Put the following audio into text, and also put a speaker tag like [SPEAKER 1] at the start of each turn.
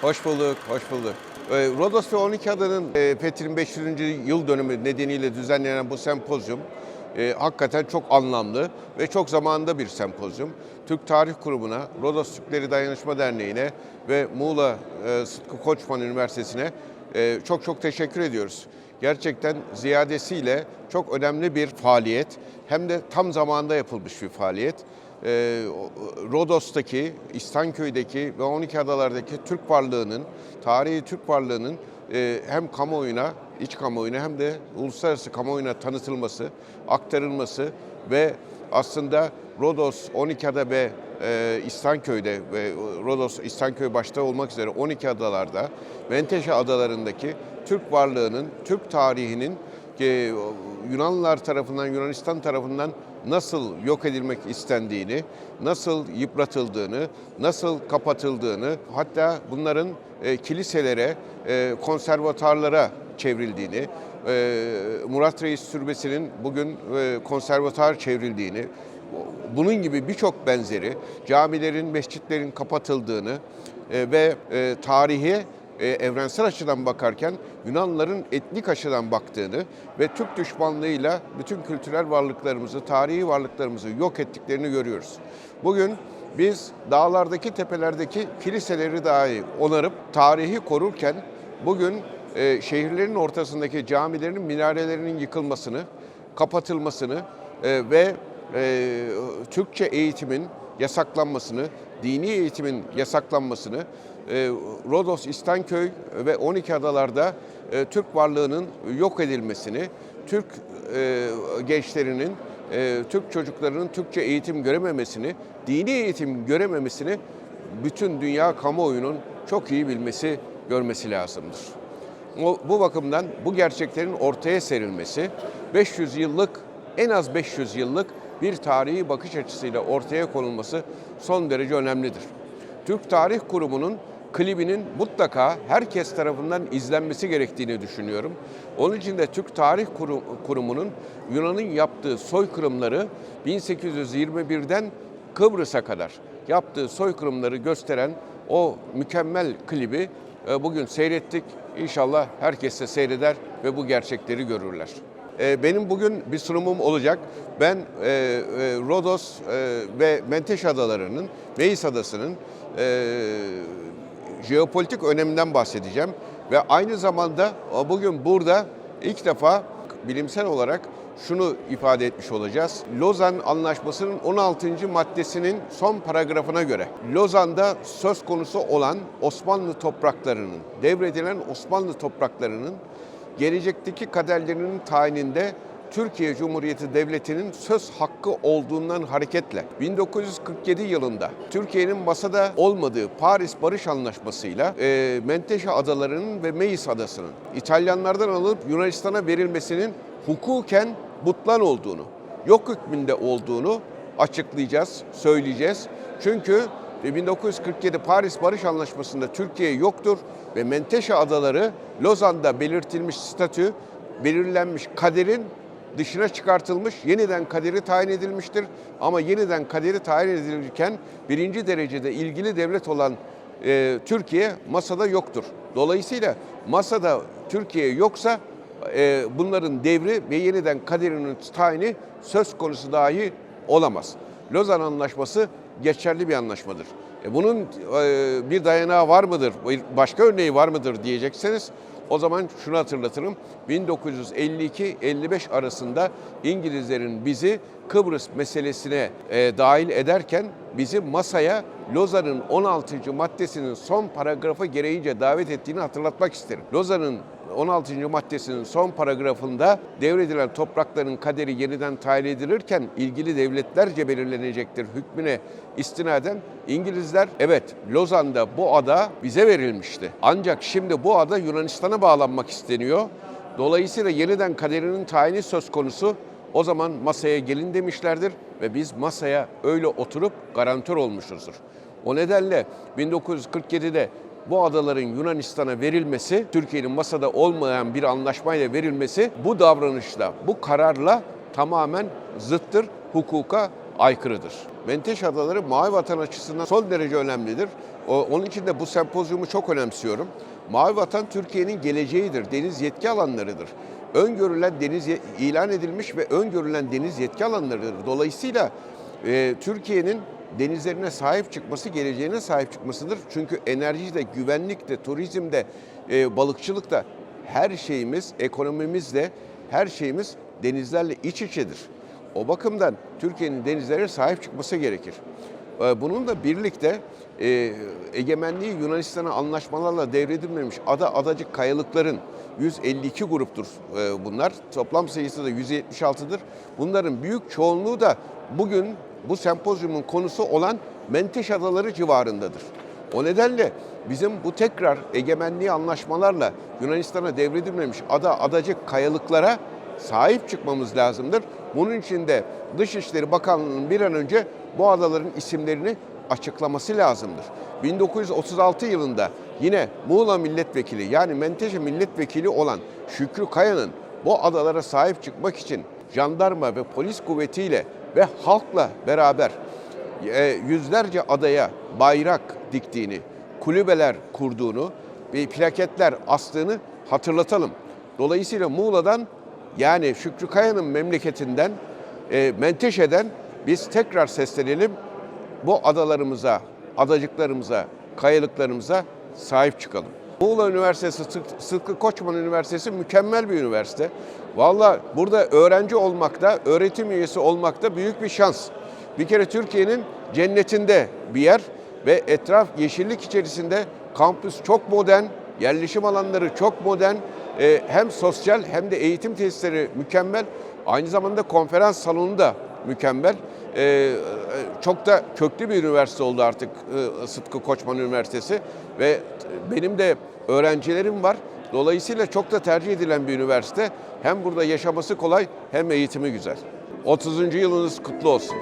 [SPEAKER 1] Hoş bulduk, hoş bulduk. Ee, Rodos ve 12 Adanın fethinin 500. yıl dönümü nedeniyle düzenlenen bu sempozyum e, hakikaten çok anlamlı ve çok zamanında bir sempozyum. Türk Tarih Kurumu'na, Rodos Türkleri Dayanışma Derneği'ne ve Muğla e, Sıtkı Koçman Üniversitesi'ne e, çok çok teşekkür ediyoruz. Gerçekten ziyadesiyle çok önemli bir faaliyet. Hem de tam zamanında yapılmış bir faaliyet. Ee, Rodos'taki, İstanköy'deki ve 12 adalardaki Türk varlığının, tarihi Türk varlığının e, hem kamuoyuna, iç kamuoyuna hem de uluslararası kamuoyuna tanıtılması, aktarılması ve aslında Rodos, 12 ada ve e, İstanköy'de ve Rodos, İstanköy başta olmak üzere 12 adalarda, Menteşe adalarındaki Türk varlığının, Türk tarihinin e, Yunanlılar tarafından, Yunanistan tarafından nasıl yok edilmek istendiğini, nasıl yıpratıldığını, nasıl kapatıldığını, hatta bunların e, kiliselere, e, konservatuarlara çevrildiğini, Murat Reis Türbesi'nin bugün konservatuar çevrildiğini, bunun gibi birçok benzeri camilerin, mescitlerin kapatıldığını ve tarihi e, evrensel açıdan bakarken Yunanlıların etnik açıdan baktığını ve Türk düşmanlığıyla bütün kültürel varlıklarımızı, tarihi varlıklarımızı yok ettiklerini görüyoruz. Bugün biz dağlardaki, tepelerdeki kiliseleri dahi onarıp tarihi korurken bugün e, şehirlerin ortasındaki camilerin minarelerinin yıkılmasını, kapatılmasını e, ve Türkçe eğitimin yasaklanmasını, dini eğitimin yasaklanmasını, Rodos, İstanköy ve 12 adalarda e, Türk varlığının yok edilmesini, Türk e, gençlerinin, e, Türk çocuklarının Türkçe eğitim görememesini, dini eğitim görememesini bütün dünya kamuoyunun çok iyi bilmesi, görmesi lazımdır. Bu bakımdan bu gerçeklerin ortaya serilmesi 500 yıllık en az 500 yıllık bir tarihi bakış açısıyla ortaya konulması son derece önemlidir. Türk Tarih Kurumu'nun klibinin mutlaka herkes tarafından izlenmesi gerektiğini düşünüyorum. Onun için de Türk Tarih Kurum- Kurumu'nun Yunan'ın yaptığı soykırımları 1821'den Kıbrıs'a kadar yaptığı soykırımları gösteren o mükemmel klibi e, bugün seyrettik. İnşallah herkes de seyreder ve bu gerçekleri görürler. E, Benim bugün bir sunumum olacak. Ben e, Rodos ve Menteşe Adaları'nın, Meis Adası'nın jeopolitik öneminden bahsedeceğim. Ve aynı zamanda bugün burada ilk defa bilimsel olarak şunu ifade etmiş olacağız. Lozan Anlaşması'nın 16. maddesinin son paragrafına göre Lozan'da söz konusu olan Osmanlı topraklarının, devredilen Osmanlı topraklarının gelecekteki kaderlerinin tayininde Türkiye Cumhuriyeti Devleti'nin söz hakkı olduğundan hareketle 1947 yılında Türkiye'nin masada olmadığı Paris Barış Anlaşması'yla e, Menteşe Adaları'nın ve Meis Adası'nın İtalyanlardan alıp Yunanistan'a verilmesinin hukuken butlan olduğunu, yok hükmünde olduğunu açıklayacağız, söyleyeceğiz. Çünkü 1947 Paris Barış Anlaşması'nda Türkiye yoktur ve Menteşe Adaları Lozan'da belirtilmiş statü, belirlenmiş kaderin dışına çıkartılmış, yeniden kaderi tayin edilmiştir. Ama yeniden kaderi tayin edilirken birinci derecede ilgili devlet olan e, Türkiye masada yoktur. Dolayısıyla masada Türkiye yoksa e, bunların devri ve yeniden kaderinin tayini söz konusu dahi olamaz. Lozan Anlaşması geçerli bir anlaşmadır. E, bunun e, bir dayanağı var mıdır, başka örneği var mıdır diyecekseniz o zaman şunu hatırlatırım. 1952-55 arasında İngilizlerin bizi Kıbrıs meselesine e, dahil ederken bizi masaya Lozan'ın 16. maddesinin son paragrafı gereğince davet ettiğini hatırlatmak isterim. Lozan'ın 16. maddesinin son paragrafında devredilen toprakların kaderi yeniden tayin edilirken ilgili devletlerce belirlenecektir hükmüne istinaden İngilizler evet Lozan'da bu ada bize verilmişti. Ancak şimdi bu ada Yunanistan'a bağlanmak isteniyor. Dolayısıyla yeniden kaderinin tayini söz konusu. O zaman masaya gelin demişlerdir ve biz masaya öyle oturup garantör olmuşuzdur. O nedenle 1947'de bu adaların Yunanistan'a verilmesi, Türkiye'nin masada olmayan bir anlaşmayla verilmesi bu davranışla, bu kararla tamamen zıttır hukuka aykırıdır. Menteş Adaları Mavi Vatan açısından son derece önemlidir. Onun için de bu sempozyumu çok önemsiyorum. Mavi Vatan Türkiye'nin geleceğidir, deniz yetki alanlarıdır. Öngörülen deniz ilan edilmiş ve öngörülen deniz yetki alanlarıdır. Dolayısıyla e, Türkiye'nin denizlerine sahip çıkması, geleceğine sahip çıkmasıdır. Çünkü enerjide, güvenlikte, turizmde, e, balıkçılıkta her şeyimiz, ekonomimizle her şeyimiz denizlerle iç içedir. O bakımdan Türkiye'nin denizlere sahip çıkması gerekir. Ee, Bununla birlikte e, egemenliği Yunanistan'a anlaşmalarla devredilmemiş ada adacık kayalıkların 152 gruptur e, bunlar. Toplam sayısı da 176'dır. Bunların büyük çoğunluğu da bugün bu sempozyumun konusu olan Menteş Adaları civarındadır. O nedenle bizim bu tekrar egemenliği anlaşmalarla Yunanistan'a devredilmemiş ada adacık kayalıklara sahip çıkmamız lazımdır. Bunun için de Dışişleri Bakanlığı'nın bir an önce bu adaların isimlerini açıklaması lazımdır. 1936 yılında yine Muğla Milletvekili yani Menteşe Milletvekili olan Şükrü Kaya'nın bu adalara sahip çıkmak için jandarma ve polis kuvvetiyle ve halkla beraber e, yüzlerce adaya bayrak diktiğini, kulübeler kurduğunu ve plaketler astığını hatırlatalım. Dolayısıyla Muğla'dan yani Şükrü Kaya'nın memleketinden, e, Menteşe'den biz tekrar seslenelim. Bu adalarımıza, adacıklarımıza, kayalıklarımıza sahip çıkalım. Muğla Üniversitesi, Sıtkı Koçman Üniversitesi mükemmel bir üniversite. Valla burada öğrenci olmakta, öğretim üyesi olmakta büyük bir şans. Bir kere Türkiye'nin cennetinde bir yer ve etraf yeşillik içerisinde kampüs çok modern, yerleşim alanları çok modern. Ee, hem sosyal hem de eğitim tesisleri mükemmel. Aynı zamanda konferans salonu da mükemmel. Ee, çok da köklü bir üniversite oldu artık e, Sıtkı Koçman Üniversitesi ve benim de öğrencilerim var. Dolayısıyla çok da tercih edilen bir üniversite. Hem burada yaşaması kolay hem eğitimi güzel. 30. yılınız kutlu olsun.